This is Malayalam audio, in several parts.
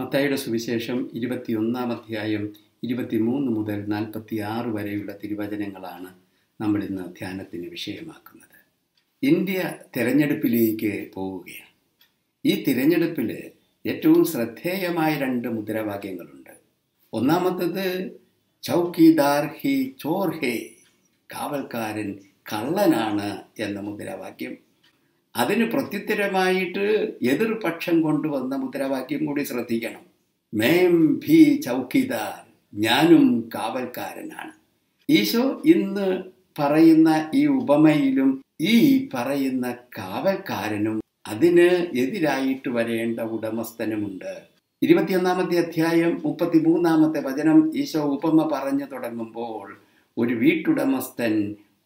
മത്തായിയുടെ സുവിശേഷം ഇരുപത്തിയൊന്നാം അധ്യായം ഇരുപത്തിമൂന്ന് മുതൽ നാൽപ്പത്തി ആറ് വരെയുള്ള തിരുവചനങ്ങളാണ് നമ്മൾ ഇന്ന് ധ്യാനത്തിന് വിഷയമാക്കുന്നത്. ഇന്ത്യ തിരഞ്ഞെടുപ്പിലേക്ക് പോവുകയാണ്. ഈ തിരഞ്ഞെടുപ്പിൽ ഏറ്റവും ശ്രദ്ധേയമായ രണ്ട് മുദ്രാവാക്യങ്ങളുണ്ട്. ഒന്നാമത്തത് ചൗക്കിദാർ ഹി ചോർ ഹേ കാവൽക്കാരൻ കള്ളനാണ് എന്ന മുദ്രാവാക്യം. അതിന് പ്രത്യുത്തരമായിട്ട് എതിർപക്ഷം കൊണ്ടുവന്ന മുദ്രാവാക്യം കൂടി ശ്രദ്ധിക്കണം. മേം ഭി ചൗക്കിദാർ ഞാനും കാവൽക്കാരനാണ്. ഈശോ ഇന്ന് പറയുന്ന ഈ ഉപമയിലും ഈ പറയുന്ന കാവൽക്കാരനും അതിന് എതിരായിട്ട് വരേണ്ട ഉടമസ്ഥനുമുണ്ട്. ഇരുപത്തിയൊന്നാമത്തെ അധ്യായം മുപ്പത്തിമൂന്നാമത്തെ വചനം ഈശോ ഉപമ പറഞ്ഞു തുടങ്ങുമ്പോൾ ഒരു വീട്ടുടമസ്ഥൻ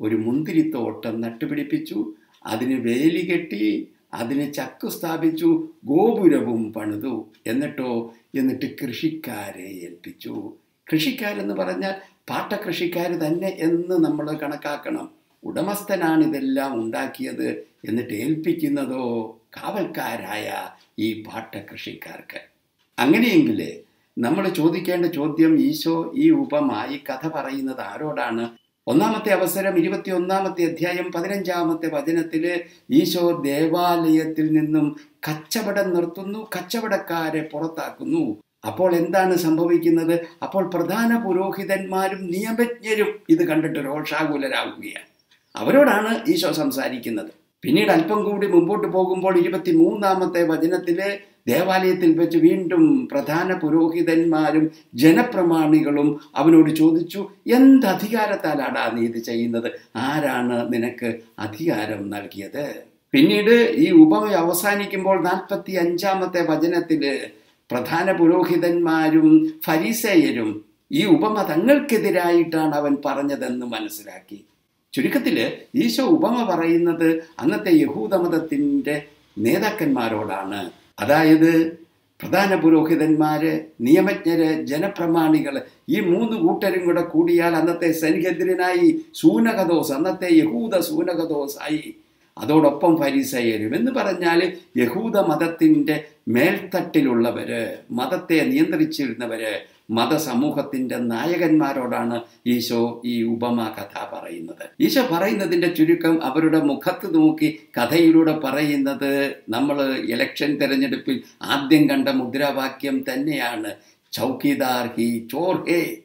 ഒരു മുന്തിരിത്തോട്ടം നട്ടുപിടിപ്പിച്ചു. അതിന് വേലി കെട്ടി അതിന് ചക്കു സ്ഥാപിച്ചു ഗോപുരവും പണിതു. എന്നിട്ടോ? എന്നിട്ട് കൃഷിക്കാരെ ഏൽപ്പിച്ചു. കൃഷിക്കാരെന്ന് പറഞ്ഞാൽ പാട്ടകൃഷിക്കാർ തന്നെ എന്ന് നമ്മൾ കണക്കാക്കണം. ഉടമസ്ഥനാണ് ഇതെല്ലാം ഉണ്ടാക്കിയത് എന്നിട്ട് ഏൽപ്പിക്കുന്നതോ? കാവൽക്കാരായ ഈ പാട്ടകൃഷിക്കാർക്ക്. അങ്ങനെയെങ്കിൽ നമ്മൾ ചോദിക്കേണ്ട ചോദ്യം ഈശോ ഈ ഉപമായി കഥ പറയുന്നത് ആരോടാണ്? ഒന്നാമത്തെ അവസരം ഇരുപത്തി ഒന്നാമത്തെ അധ്യായം പതിനഞ്ചാമത്തെ വചനത്തിൽ ഈശോ ദേവാലയത്തിൽ നിന്നും കച്ചവടം നിർത്തുന്നു കച്ചവടക്കാരെ പുറത്താക്കുന്നു. അപ്പോൾ എന്താണ് സംഭവിക്കുന്നത്? അപ്പോൾ പ്രധാന പുരോഹിതന്മാരും നിയമജ്ഞരും ഇത് കണ്ടിട്ട് രോഷാകുലരാകുകയാണ്. അവരോടാണ് ഈശോ സംസാരിക്കുന്നത്. പിന്നീട് അല്പം കൂടി മുമ്പോട്ട് പോകുമ്പോൾ ഇരുപത്തി മൂന്നാമത്തെ വചനത്തിൽ ദേവാലയത്തിൽ വെച്ച് വീണ്ടും പ്രധാന പുരോഹിതന്മാരും ജനപ്രമാണികളും അവനോട് ചോദിച്ചു എന്ത് അധികാരത്താലാടാ നീ ഇത് ചെയ്യുന്നത്? ആരാണ് നിനക്ക് അധികാരം നൽകിയത്? പിന്നീട് ഈ ഉപമ അവസാനിക്കുമ്പോൾ നാൽപ്പത്തി അഞ്ചാമത്തെ വചനത്തിൽ പ്രധാന പുരോഹിതന്മാരും ഫരീസേയരും ഈ ഉപമ തങ്ങൾക്കെതിരായിട്ടാണ് അവൻ പറഞ്ഞതെന്ന് മനസ്സിലാക്കി. ചുരുക്കത്തിൽ ഈശോ ഉപമ പറയുന്നത് അന്നത്തെ യഹൂദമതത്തിന്റെ നേതാക്കന്മാരോടാണ്. അതായത് പ്രധാന പുരോഹിതന്മാര് നിയമജ്ഞര് ജനപ്രമാണികൾ ഈ മൂന്ന് കൂട്ടരും കൂടെ കൂടിയാൽ അന്നത്തെ സനിഹദ്രനായി സൂനകദോസ് അന്നത്തെ യഹൂദ സൂനകദോസായി. അതോടൊപ്പം ഫരിസയരും. എന്ന് പറഞ്ഞാൽ യഹൂദ മതത്തിന്റെ മേൽത്തട്ടിലുള്ളവര് മതത്തെ നിയന്ത്രിച്ചിരുന്നവര് മതസമൂഹത്തിന്റെ നായകന്മാരോടാണ് ഈശോ ഈ ഉപമ കഥ പറയുന്നത്. ഈശോ പറയുന്നതിന്റെ ചുരുക്കം അവരുടെ മുഖത്ത് നോക്കി കഥയിലൂടെ പറയുന്നത് നമ്മൾ ഇലക്ഷൻ തെരഞ്ഞെടുപ്പിൽ ആദ്യം കണ്ട മുദ്രാവാക്യം തന്നെയാണ്. ചൗക്കിദാർ ഹി ചോർ ഹേ.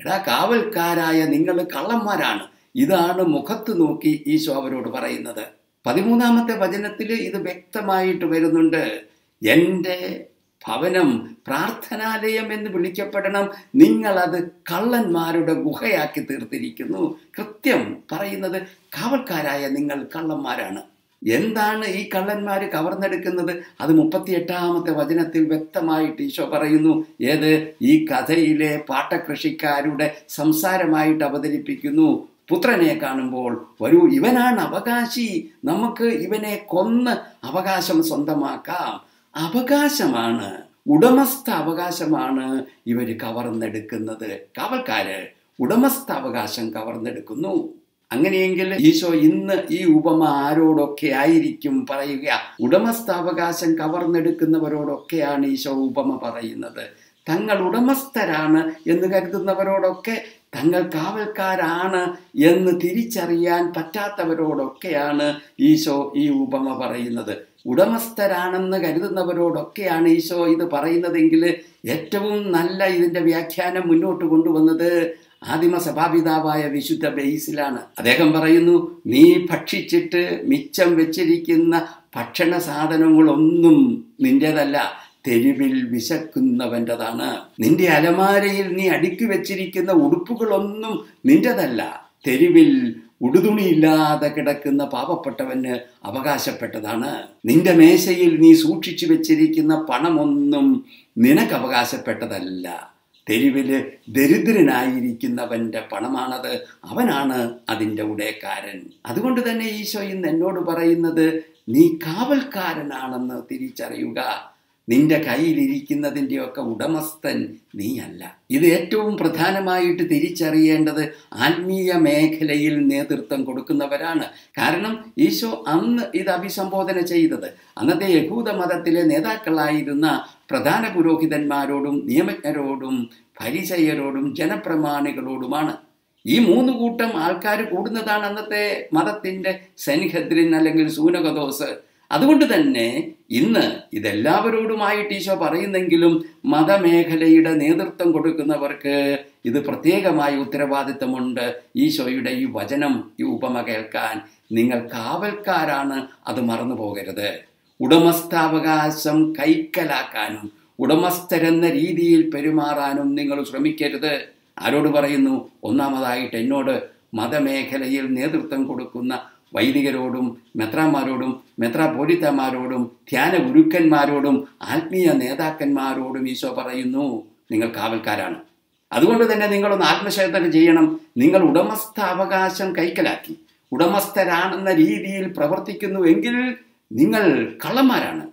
എടാ കാവൽക്കാരായ നിങ്ങൾ കള്ളന്മാരാണ്. ഇതാണ് മുഖത്ത് നോക്കി ഈശോ അവരോട് പറയുന്നത്. പതിമൂന്നാമത്തെ വചനത്തിൽ ഇത് വ്യക്തമായിട്ട് വരുന്നുണ്ട്. എന്റെ ഭവനം പ്രാർത്ഥനാലയം എന്ന് വിളിക്കപ്പെടണം. നിങ്ങൾ അത് കള്ളന്മാരുടെ ഗുഹയാക്കി തീർത്തിരിക്കുന്നു. കൃത്യം പറയുന്നത് കാവൽക്കാരായ നിങ്ങൾ കള്ളന്മാരാണ്. എന്താണ് ഈ കള്ളന്മാർ കവർന്നെടുക്കുന്നത്? അത് മുപ്പത്തിയെട്ടാമത്തെ വചനത്തിൽ വ്യക്തമായിട്ട് ഈശോ പറയുന്നു. ഏത്? ഈ കഥയിലെ പാട്ടകൃഷിക്കാരുടെ സംസാരമായിട്ട് അവതരിപ്പിക്കുന്നു. പുത്രനെ കാണുമ്പോൾ വരൂ ഇവനാണ് അവകാശി. നമുക്ക് ഇവനെ കൊന്ന് അവകാശം സ്വന്തമാക്കാം. അവകാശമാണ്. ഉടമസ്ഥ അവകാശമാണ് ഇവർ കവർന്നെടുക്കുന്നത്. കാവൽക്കാര് ഉടമസ്ഥ അവകാശം കവർന്നെടുക്കുന്നു. അങ്ങനെയെങ്കിൽ ഈശോ ഇന്ന് ഈ ഉപമ ആരോടൊക്കെ ആയിരിക്കും പറയുക? ഉടമസ്ഥാവകാശം കവർന്നെടുക്കുന്നവരോടൊക്കെയാണ് ഈശോ ഉപമ പറയുന്നത്. തങ്ങൾ ഉടമസ്ഥരാണ് എന്ന് കരുതുന്നവരോടൊക്കെ തങ്ങൾ കാവൽക്കാരാണ് എന്ന് തിരിച്ചറിയാൻ പറ്റാത്തവരോടൊക്കെയാണ് ഈശോ ഈ ഉപമ പറയുന്നത്. ഉടമസ്ഥരാണെന്ന് കരുതുന്നവരോടൊക്കെയാണ് ഈശോ ഇത് പറയുന്നതെങ്കിൽ ഏറ്റവും നല്ല ഇതിന്റെ വ്യാഖ്യാനം മുന്നോട്ട് കൊണ്ടുവന്നത് ആദിമ സഭാപിതാവായ വിശുദ്ധ ബെയ്സിലാണ്. അദ്ദേഹം പറയുന്നു നീ ഭക്ഷിച്ചിട്ട് മിച്ചം വെച്ചിരിക്കുന്ന ഭക്ഷണ സാധനങ്ങളൊന്നും നിന്റേതല്ല തെരുവിൽ വിശക്കുന്നവന്റെതാണ്. നിന്റെ അലമാരയിൽ നീ അടുക്കി വെച്ചിരിക്കുന്ന ഉടുപ്പുകളൊന്നും നിന്റേതല്ല തെരുവിൽ ഉടുതുണിയില്ലാതെ കിടക്കുന്ന പാവപ്പെട്ടവന് അവകാശപ്പെട്ടതാണ്. നിന്റെ മേശയിൽ നീ സൂക്ഷിച്ചു വെച്ചിരിക്കുന്ന പണമൊന്നും നിനക്ക് അവകാശപ്പെട്ടതല്ല. തെരുവിൽ ദരിദ്രനായിരിക്കുന്നവന്റെ പണമാണത്. അവനാണ് അതിന്റെ ഉടയക്കാരൻ. അതുകൊണ്ട് തന്നെ ഈശോ ഇന്ന് എന്നോട് പറയുന്നത് നീ കാവൽക്കാരനാണെന്ന് തിരിച്ചറിയുക. നിന്റെ കയ്യിലിരിക്കുന്നതിന്റെയൊക്കെ ഉടമസ്ഥൻ നീയല്ല. ഇത് ഏറ്റവും പ്രധാനമായിട്ട് തിരിച്ചറിയേണ്ടത് ആത്മീയ മേഖലയിൽ നേതൃത്വം കൊടുക്കുന്നവരാണ്. കാരണം ഈശോ അന്ന് ഇത് അഭിസംബോധന ചെയ്തത്. അന്നത്തെ യഹൂദ മതത്തിലെ നേതാക്കളായിരുന്ന പ്രധാന പുരോഹിതന്മാരോടും നിയമജ്ഞരോടും പരിചയരോടും ജനപ്രമാണികളോടുമാണ്. ഈ മൂന്ന് കൂട്ടം ആൾക്കാർ കൂടുന്നതാണ് അന്നത്തെ മതത്തിന്റെ സെൻഹദ്രിൻ അല്ലെങ്കിൽ സൂനകദോസ്. അതുകൊണ്ട് തന്നെ ഇന്ന് ഇതെല്ലാവരോടുമായിട്ട് ഈശോ പറയുന്നെങ്കിലും മതമേഖലയുടെ നേതൃത്വം കൊടുക്കുന്നവർക്ക് ഇത് പ്രത്യേകമായി ഉത്തരവാദിത്തമുണ്ട്. ഈശോയുടെ ഈ വചനം ഈ ഉപമ കേൾക്കാൻ നിങ്ങൾ കാവൽക്കാരാണ് അത് മറന്നു പോകരുത് ഉടമസ്ഥാവകാശം കൈക്കലാക്കാനും ഉടമസ്ഥരെന്ന രീതിയിൽ പെരുമാറാനും നിങ്ങൾ ശ്രമിക്കരുത്. ആരോട് പറയുന്നു? ഒന്നാമതായിട്ട് എന്നോട് മതമേഖലയിൽ നേതൃത്വം കൊടുക്കുന്ന വൈദികരോടും മെത്രാന്മാരോടും മെത്രാപോലിത്തമാരോടും ധ്യാന ഗുരുക്കന്മാരോടും ആത്മീയ നേതാക്കന്മാരോടും ഈശോ പറയുന്നു നിങ്ങൾ കാവൽക്കാരാണ്. അതുകൊണ്ട് തന്നെ നിങ്ങളൊന്ന് ആത്മശേഖരം ചെയ്യണം. നിങ്ങൾ ഉടമസ്ഥാവകാശം കൈക്കലാക്കി. ഉടമസ്ഥരാണെന്ന രീതിയിൽ പ്രവർത്തിക്കുന്നു എങ്കിൽ നിങ്ങൾ കള്ളന്മാരാണ്.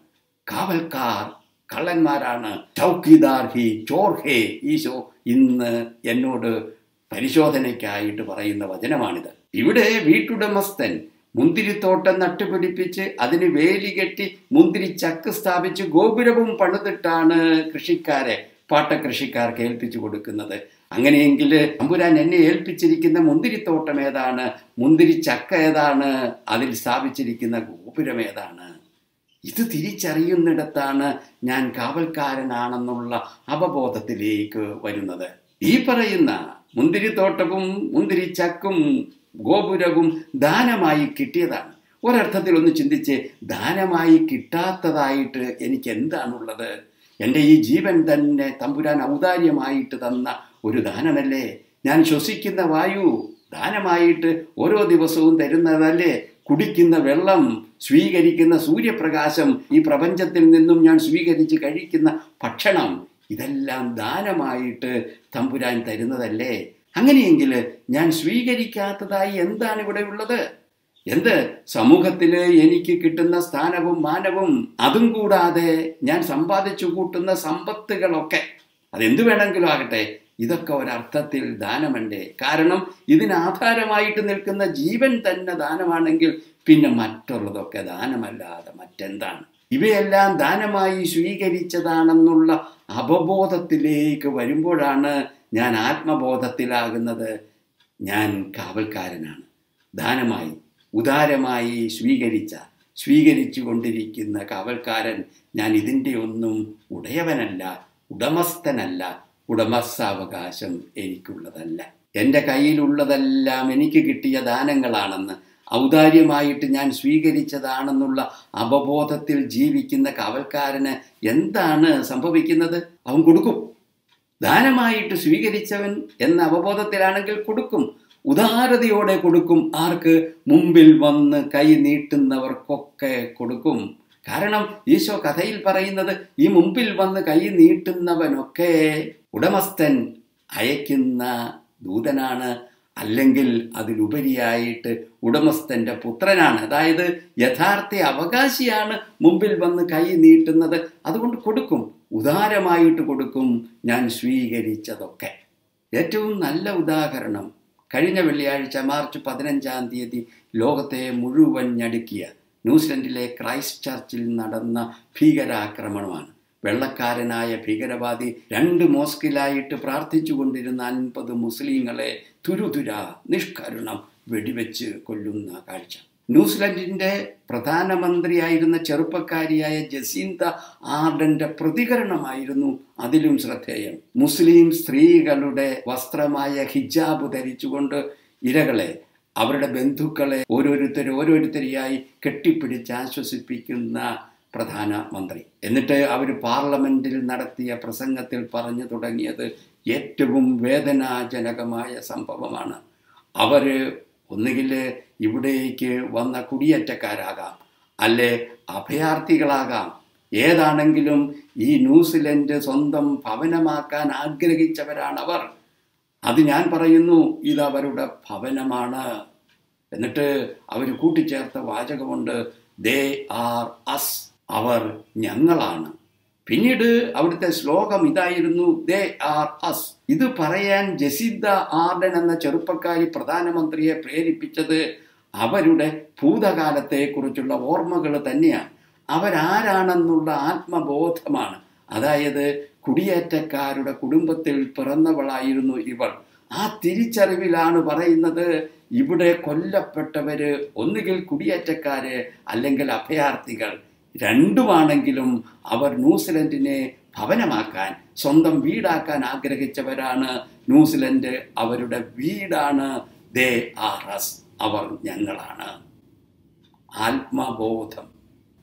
കാവൽക്കാർ കള്ളന്മാരാണ്. ചൗക്കിദാർ ഹി ചോർ ഹേ ഈശോ ഇന്ന് എന്നോട് പരിശോധനയ്ക്കായിട്ട് പറയുന്ന വചനമാണിത്. ഇവിടെ വീട്ടുടമസ്ഥൻ മുന്തിരിത്തോട്ടം നട്ടുപിടിപ്പിച്ച് അതിന് വേലി കെട്ടി മുന്തിരി ചക്ക് സ്ഥാപിച്ച് ഗോപുരവും പണിതിട്ടാണ് കൃഷിക്കാരെ പാട്ടകൃഷിക്കാർക്ക് ഏൽപ്പിച്ചു കൊടുക്കുന്നത്. അങ്ങനെയെങ്കിൽ അമ്പുരാൻ എന്നെ ഏൽപ്പിച്ചിരിക്കുന്ന മുന്തിരിത്തോട്ടം ഏതാണ്? മുന്തിരി ചക്ക ഏതാണ്? അതിൽ സ്ഥാപിച്ചിരിക്കുന്ന ഗോപുരം ഏതാണ്? ഇത് തിരിച്ചറിയുന്നിടത്താണ് ഞാൻ കാവൽക്കാരനാണെന്നുള്ള അവബോധത്തിലേക്ക് വരുന്നത്. ഈ പറയുന്ന മുന്തിരിത്തോട്ടവും മുന്തിരിച്ചക്കും ഗോപുരവും ദാനമായി കിട്ടിയതാണ്. ഒരർത്ഥത്തിൽ ഒന്ന് ചിന്തിച്ച് ദാനമായി കിട്ടാത്തതായിട്ട് എനിക്ക് എന്താണുള്ളത് എന്റെ ഈ ജീവൻ തന്നെ തമ്പുരാൻ ഔദാര്യമായിട്ട് തന്ന ഒരു ദാനമല്ലേ? ഞാൻ ശ്വസിക്കുന്ന വായു ദാനമായിട്ട് ഓരോ ദിവസവും തരുന്നതല്ലേ? കുടിക്കുന്ന വെള്ളം സ്വീകരിക്കുന്ന സൂര്യപ്രകാശം ഈ പ്രപഞ്ചത്തിൽ നിന്നും ഞാൻ സ്വീകരിച്ച് കഴിക്കുന്ന ഭക്ഷണം ഇതെല്ലാം ദാനമായിട്ട് തമ്പുരാൻ തരുന്നതല്ലേ? അങ്ങനെയെങ്കിൽ ഞാൻ സ്വീകരിക്കാത്തതായി എന്താണ് ഇവിടെ ഉള്ളത്? എന്ത്? സമൂഹത്തിൽ എനിക്ക് കിട്ടുന്ന സ്ഥാനവും മാനവും അതും കൂടാതെ ഞാൻ സമ്പാദിച്ചു കൂട്ടുന്ന സമ്പത്തുകളൊക്കെ. അതെന്തു വേണമെങ്കിലും ആകട്ടെ. ഇതൊക്കെ ഒരർത്ഥത്തിൽ ദാനമണ്ടേ കാരണം ഇതിനാധാരമായിട്ട് നിൽക്കുന്ന ജീവൻ തന്നെ ദാനമാണെങ്കിൽ പിന്നെ മറ്റുള്ളതൊക്കെ ദാനമല്ലാതെ മറ്റെന്താണ്? ഇവയെല്ലാം ദാനമായി സ്വീകരിച്ചതാണെന്നുള്ള അവബോധത്തിലേക്ക് വരുമ്പോഴാണ് ഞാൻ ആത്മബോധത്തിലാകുന്നത് ഞാൻ കാവൽക്കാരനാണ്. ദാനമായി ഉദാരമായി സ്വീകരിച്ച സ്വീകരിച്ചു കൊണ്ടിരിക്കുന്ന കാവൽക്കാരൻ ഞാൻ ഇതിന്റെ ഒന്നും ഉടയവനല്ല ഉടമസ്ഥനല്ല ഉടമസ്ഥാവകാശം എനിക്കുള്ളതല്ല. എന്റെ കയ്യിലുള്ളതെല്ലാം എനിക്ക് കിട്ടിയ ദാനങ്ങളാണെന്ന് ഔദാര്യമായിട്ട് ഞാൻ സ്വീകരിച്ചതാണെന്നുള്ള അവബോധത്തിൽ ജീവിക്കുന്ന കാവൽക്കാരന് എന്താണ് സംഭവിക്കുന്നത്? അവൻ കൊടുക്കും. ദാനമായിട്ട് സ്വീകരിച്ചവൻ എന്ന അവബോധത്തിലാണെങ്കിൽ കൊടുക്കും. ഉദാരതയോടെ കൊടുക്കും. ആർക്ക്? മുമ്പിൽ വന്ന് കൈ നീട്ടുന്നവർക്കൊക്കെ കൊടുക്കും. കാരണം ഈശോ കഥയിൽ പറയുന്നത് ഈ മുമ്പിൽ വന്ന് കൈ നീട്ടുന്നവനൊക്കെ ഉടമസ്ഥൻ അയക്കുന്ന ദൂതനാണ്. അല്ലെങ്കിൽ അതിലുപരിയായിട്ട് ഉടമസ്ഥന്റെ പുത്രനാണ്. അതായത് യഥാർത്ഥ അവകാശിയാണ് മുമ്പിൽ വന്ന് കൈ നീട്ടുന്നത്. അതുകൊണ്ട് കൊടുക്കും. ഉദാരമായിട്ട് കൊടുക്കും. ഞാൻ സ്വീകരിച്ചതൊക്കെ. ഏറ്റവും നല്ല ഉദാഹരണം. കഴിഞ്ഞ വെള്ളിയാഴ്ച മാർച്ച് പതിനഞ്ചാം തീയതി ലോകത്തെ മുഴുവൻ ഞടുക്കിയ ന്യൂസിലൻഡിലെ ക്രൈസ്റ്റ് ചർച്ചിൽ നടന്ന ഭീകരാക്രമണമാണ്. വെള്ളക്കാരനായ ഭീകരവാദി രണ്ട് മോസ്കിലായിട്ട് പ്രാർത്ഥിച്ചു കൊണ്ടിരുന്ന അൻപത് മുസ്ലിങ്ങളെ തുരുതുര നിഷ്കരുണം വെടിവെച്ച് കൊല്ലുന്ന കാഴ്ച. ന്യൂസിലൻഡിന്റെ പ്രധാനമന്ത്രിയായിരുന്ന ചെറുപ്പക്കാരിയായ ജസീന്ത ആർഡന്റെ പ്രതികരണമായിരുന്നു അതിലും ശ്രദ്ധേയം. മുസ്ലിം സ്ത്രീകളുടെ വസ്ത്രമായ ഹിജാബ് ധരിച്ചുകൊണ്ട് ഇരകളെ അവരുടെ ബന്ധുക്കളെ ഓരോരുത്തർ ഓരോരുത്തരെയായി കെട്ടിപ്പിടിച്ച് ആശ്വസിപ്പിക്കുന്ന പ്രധാനമന്ത്രി എന്നിട്ട് അവർ പാർലമെന്റിൽ നടത്തിയ പ്രസംഗത്തിൽ പറഞ്ഞു തുടങ്ങിയത് ഏറ്റവും വേദനാജനകമായ സംഭവമാണ്. അവർ ഒന്നുകിൽ ഇവിടേക്ക് വന്ന കുടിയേറ്റക്കാരാകാം അല്ലെ അഭയാർത്ഥികളാകാം. ഏതാണെങ്കിലും ഈ ന്യൂസിലൻഡ് സ്വന്തം ഭവനമാക്കാൻ ആഗ്രഹിച്ചവരാണവർ. അത് ഞാൻ പറയുന്നു ഇത് അവരുടെ ഭവനമാണ്. എന്നിട്ട് അവർ കൂട്ടിച്ചേർത്ത വാചകമുണ്ട് ദേ ആർ അസ്. അവർ ഞങ്ങളാണ്. പിന്നീട് അവിടുത്തെ ശ്ലോകം ഇതായിരുന്നു ദേ ആർ അസ്. ഇത് പറയാൻ ജസിദ്ദ ആർഡൻ എന്ന ചെറുപ്പക്കാരി പ്രധാനമന്ത്രിയെ പ്രേരിപ്പിച്ചത് അവരുടെ ഭൂതകാലത്തെക്കുറിച്ചുള്ള ഓർമ്മകൾ തന്നെയാണ്. അവരാരാണെന്നുള്ള ആത്മബോധമാണ്. അതായത് കുടിയേറ്റക്കാരുടെ കുടുംബത്തിൽ പിറന്നവളായിരുന്നു ഇവൾ. ആ തിരിച്ചറിവിലാണ് പറയുന്നത് ഇവിടെ കൊല്ലപ്പെട്ടവര് ഒന്നുകിൽ കുടിയേറ്റക്കാര് അല്ലെങ്കിൽ അഭയാർത്ഥികൾ. രണ്ടുമാണെങ്കിലും അവർ ന്യൂസിലൻഡിനെ ഭവനമാക്കാൻ സ്വന്തം വീടാക്കാൻ ആഗ്രഹിച്ചവരാണ് ന്യൂസിലൻഡ്. അവരുടെ വീടാണ് ദേ ആർ എസ് അവർ ഞങ്ങളാണ്. ആത്മബോധം.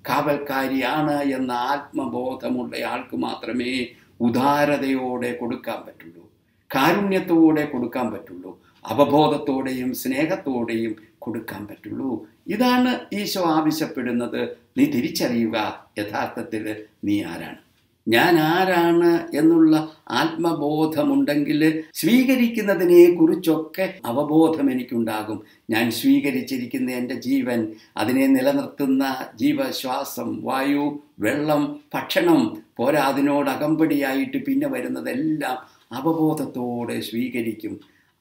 കാവൽക്കാരിയാണ് എന്ന ആത്മബോധമുള്ള ആൾക്ക് മാത്രമേ ഉദാരതയോടെ കൊടുക്കാൻ പറ്റുള്ളൂ. കാരുണ്യത്തോടെ കൊടുക്കാൻ പറ്റുള്ളൂ. അവബോധത്തോടെയും സ്നേഹത്തോടെയും കൊടുക്കാൻ പറ്റുള്ളൂ. ഇതാണ് ഈശോ ആവശ്യപ്പെടുന്നത്. നീ തിരിച്ചറിയുക യഥാർത്ഥത്തിൽ നീ ആരാണ്? ഞാൻ ആരാണ് എന്നുള്ള ആത്മബോധമുണ്ടെങ്കിൽ സ്വീകരിക്കുന്നതിനെ കുറിച്ചൊക്കെ അവബോധം എനിക്കുണ്ടാകും. ഞാൻ സ്വീകരിച്ചിരിക്കുന്ന എന്റെ ജീവൻ അതിനെ നിലനിർത്തുന്ന ജീവശ്വാസം വായു വെള്ളം ഭക്ഷണം പോരാ അതിനോട് അകമ്പടിയായിട്ട് പിന്നെ വരുന്നതെല്ലാം അവബോധത്തോടെ സ്വീകരിക്കും.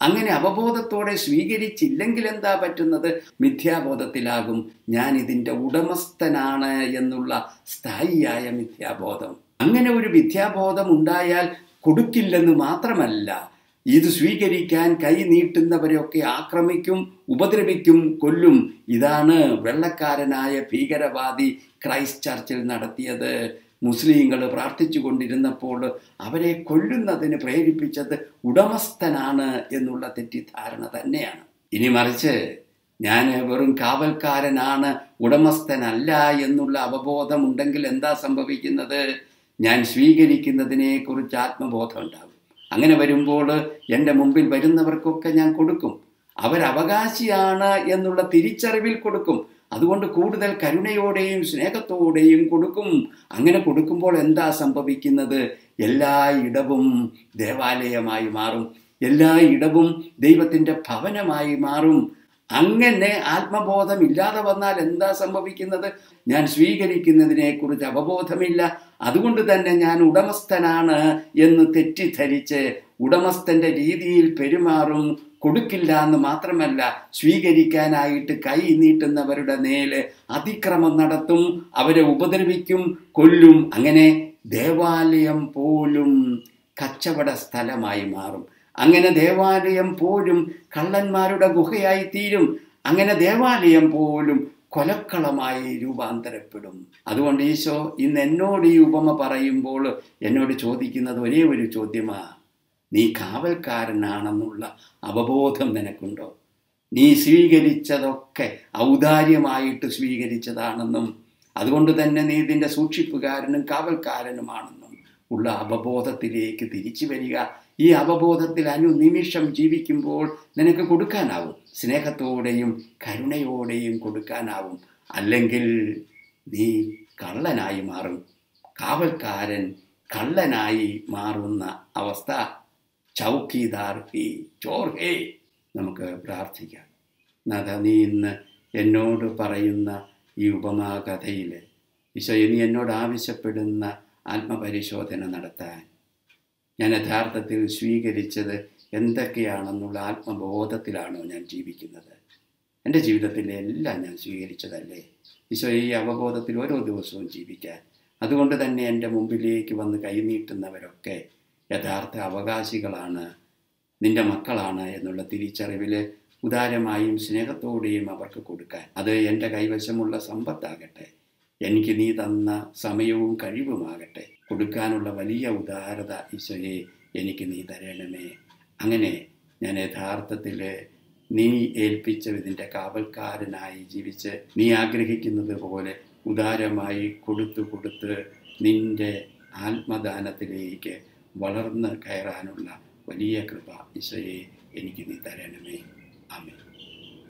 അങ്ങനെ അവബോധത്തോടെ സ്വീകരിച്ചില്ലെങ്കിൽ എന്താ പറ്റുന്നത്? മിഥ്യാബോധത്തിലാകും. ഞാൻ ഇതിന്റെ ഉടമസ്ഥനാണ് എന്നുള്ള സ്ഥായിയായ മിഥ്യാബോധം. അങ്ങനെ ഒരു മിഥ്യാബോധം ഉണ്ടായാൽ കൊടുക്കില്ലെന്ന് മാത്രമല്ല ഇത് സ്വീകരിക്കാൻ കൈ നീട്ടുന്നവരെയൊക്കെ ആക്രമിക്കും ഉപദ്രവിക്കും കൊല്ലും. ഇതാണ് വെള്ളക്കാരനായ ഭീകരവാദി ക്രൈസ്റ്റ് ചർച്ചിൽ നടത്തിയത്. മുസ്ലിങ്ങൾ പ്രാർത്ഥിച്ചു കൊണ്ടിരുന്നപ്പോൾ അവരെ കൊല്ലുന്നതിന് പ്രേരിപ്പിച്ചത് ഉടമസ്ഥനാണ് എന്നുള്ള തെറ്റിദ്ധാരണ തന്നെയാണ്. ഇനി മറിച്ച് ഞാൻ വെറും കാവൽക്കാരനാണ് ഉടമസ്ഥനല്ല എന്നുള്ള അവബോധമുണ്ടെങ്കിൽ എന്താ സംഭവിക്കുന്നത്? ഞാൻ സ്വീകരിക്കുന്നതിനെ കുറിച്ച് ആത്മബോധം ഉണ്ടാകും. അങ്ങനെ വരുമ്പോൾ എന്റെ മുമ്പിൽ വരുന്നവർക്കൊക്കെ ഞാൻ കൊടുക്കും. അവരവകാശിയാണ് എന്നുള്ള തിരിച്ചറിവിൽ കൊടുക്കും. അതുകൊണ്ട് കൂടുതൽ കരുണയോടെയും സ്നേഹത്തോടെയും കൊടുക്കും. അങ്ങനെ കൊടുക്കുമ്പോൾ എന്താ സംഭവിക്കുന്നത്? എല്ലാ ഇടവും ദേവാലയമായി മാറും. എല്ലാ ഇടവും ദൈവത്തിന്റെ ഭവനമായി മാറും. അങ്ങനെ ആത്മബോധം ഇല്ലാതെ വന്നാൽ എന്താ സംഭവിക്കുന്നത്? ഞാൻ സ്വീകരിക്കുന്നതിനെക്കുറിച്ച് അവബോധമില്ല. അതുകൊണ്ട് തന്നെ ഞാൻ ഉടമസ്ഥനാണ് എന്ന് തെറ്റിദ്ധരിച്ച് ഉടമസ്ഥന്റെ രീതിയിൽ പെരുമാറും. കൊടുക്കില്ല എന്ന് മാത്രമല്ല സ്വീകരിക്കാനായിട്ട് കൈ നീട്ടുന്നവരുടെ നേൽ അതിക്രമം നടത്തും അവരെ ഉപദ്രവിക്കും കൊല്ലും. അങ്ങനെ ദേവാലയം പോലും കച്ചവട സ്ഥലമായി മാറും. അങ്ങനെ ദേവാലയം പോലും കള്ളന്മാരുടെ ഗുഹയായി തീരും അങ്ങനെ ദേവാലയം പോലും കൊലക്കളമായി രൂപാന്തരപ്പെടും. അതുകൊണ്ട് ഈശോ ഇന്ന് എന്നോട് ഈ ഉപമ പറയുമ്പോൾ എന്നോട് ചോദിക്കുന്നത് ഒരേ ഒരു ചോദ്യമാ. നീ കാവൽക്കാരനാണെന്നുള്ള അവബോധം നിനക്കുണ്ടോ? നീ സ്വീകരിച്ചതൊക്കെ ഔദാര്യമായിട്ട് സ്വീകരിച്ചതാണെന്നും അതുകൊണ്ട് തന്നെ നീ ഇതിന്റെ സൂക്ഷിപ്പുകാരനും കാവൽക്കാരനുമാണെന്നും ഉള്ള അവബോധത്തിലേക്ക് തിരിച്ചു വരിക. ഈ അവബോധത്തിൽ അനുനിമിഷം ജീവിക്കുമ്പോൾ നിനക്ക് കൊടുക്കാനാവും. സ്നേഹത്തോടെയും കരുണയോടെയും കൊടുക്കാനാവും. അല്ലെങ്കിൽ നീ കള്ളനായി മാറും. കാവൽക്കാരൻ കള്ളനായി മാറുന്ന അവസ്ഥ ചൗക്കിദാർ ഹി ചോർ ഹേ നമുക്ക് പ്രാർത്ഥിക്കാം. നാഥ നീ ഇന്ന് എന്നോട് പറയുന്ന ഈ ഉപമാകഥയിൽ ഈശോ നീ എന്നോട് ആവശ്യപ്പെടുന്ന ആത്മപരിശോധന നടത്താൻ. ഞാൻ യഥാർത്ഥത്തിൽ സ്വീകരിച്ചത് എന്തൊക്കെയാണെന്നുള്ള ആത്മബോധത്തിലാണോ ഞാൻ ജീവിക്കുന്നത്. എന്റെ ജീവിതത്തിലെ എല്ലാം ഞാൻ സ്വീകരിച്ചതല്ലേ? ഈശോ ഈ അവബോധത്തിൽ ഓരോ ദിവസവും ജീവിക്കാൻ. അതുകൊണ്ട് തന്നെ എന്റെ മുമ്പിലേക്ക് വന്ന് കൈനീട്ടുന്നവരൊക്കെ യഥാർത്ഥ അവകാശികളാണ്. നിന്റെ മക്കളാണ് എന്നുള്ള തിരിച്ചറിവിൽ ഉദാരമായും സ്നേഹത്തോടെയും അവർക്ക് കൊടുക്കാൻ. അത് എന്റെ കൈവശമുള്ള സമ്പത്താകട്ടെ. എനിക്ക് നീ തന്ന സമയവും കഴിവുമാകട്ടെ. കൊടുക്കാനുള്ള വലിയ ഉദാരത ഈശോയെ എനിക്ക് നീ തരണമേ. അങ്ങനെ ഞാൻ യഥാർത്ഥത്തിൽ നീ ഏൽപ്പിച്ച ഇതിന്റെ കാവൽക്കാരനായി ജീവിച്ച് നീ ആഗ്രഹിക്കുന്നത് പോലെ ഉദാരമായി കൊടുത്തു കൊടുത്ത് നിന്റെ ആത്മദാനത്തിലേക്ക് വളർന്ന് കയറാനുള്ള വലിയ കൃപ ഈശോയെ എനിക്ക് നീ തരണമേ. ആമേ